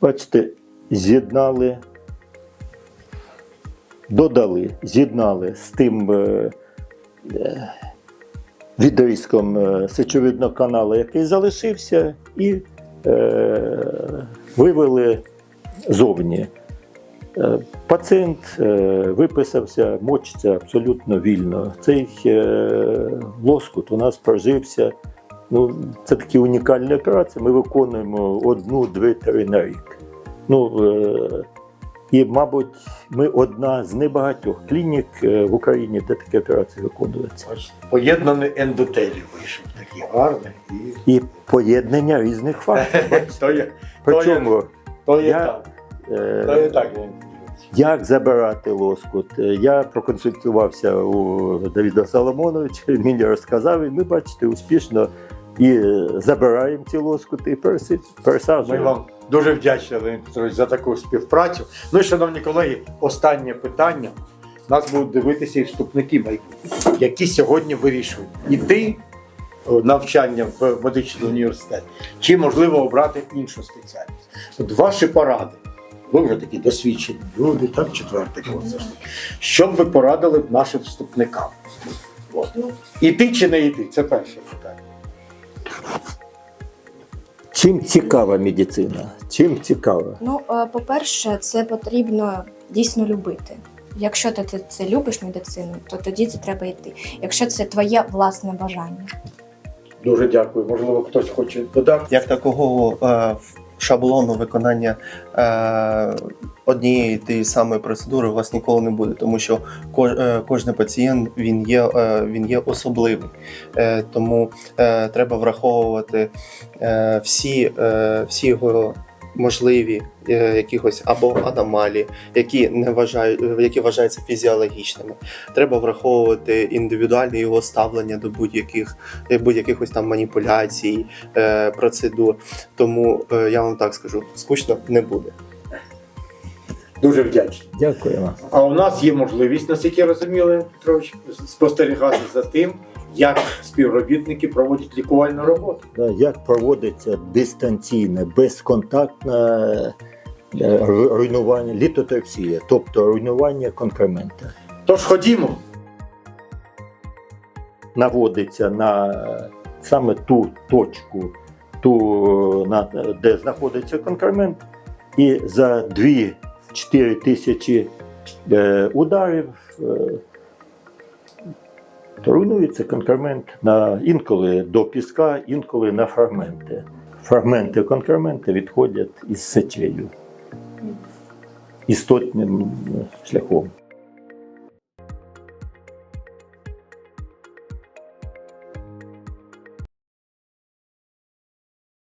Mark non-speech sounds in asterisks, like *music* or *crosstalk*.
Бачите, з'єднали, додали, з'єднали з тим е, е, відрізком е, сечовидного каналу, який залишився, і е, вивели зовні. Е, Пацієнт виписався, мочиться абсолютно вільно. Цей лоскут у нас прожився. Ну, це такі унікальні операції. Ми виконуємо одну, дві, три на рік. Ну, е, і, мабуть, ми одна з небагатьох клінік е, в Україні, де такі операції виконуються. Поєднаний ендотелій вийшов такий гарний. І... І поєднання різних факторів. *laughs* то є, Причому, то є я- так. е, То є так, Як забирати лоскут? Е, Я проконсультувався у Давіда Соломоновича, він мені розказав, і ми бачите, успішно і е, забираємо ці лоскути, і переси- Ми вам дуже вдячні, Леонід Петрович, за таку співпрацю. Ну і, шановні колеги, останнє питання. Нас будуть дивитися і вступники майбутні, які сьогодні вирішують іти навчання в медичний університет, чи можливо обрати іншу спеціальність. От ваші поради. Ви вже такі досвідчені люди, так, четвертий таки. Що б ви порадили нашим вступникам? От. Іти чи не йти? Це перше питання. Чим цікава медицина? Чим цікава? Ну, е, по-перше, це потрібно дійсно любити. Якщо ти ти це любиш медицину, то тоді це треба йти. Якщо це твоє власне бажання. Дуже дякую. Можливо, хтось хоче додати. як такого е, шаблону виконання е, однієї тієї самої процедури у вас ніколи не буде, тому що е, кожен пацієнт він є, е, він є особливий. Е, тому треба враховувати всі, всі його можливі е, якихось або аномалії, які не вважають, які вважаються фізіологічними. Треба враховувати індивідуальне його ставлення до будь-яких будь-яких ось там маніпуляцій, е, процедур. Тому е, я вам так скажу, скучно не буде. Дуже вдячний. Дякуємо. А у нас є можливість, наскільки Леонід Петрович, спостерігати за тим, як співробітники проводять лікувальну роботу. Як проводиться дистанційне, безконтактне е, руйнування, літотоксія, тобто руйнування конкремента. Тож ходімо. наводиться на саме ту точку, ту, на, де знаходиться конкремент, і за 2-4 тисячі е, ударів е, руйнується конкремент на, інколи до піска, інколи на фрагменти. Фрагменти конкремента відходять із сечею істотним шляхом.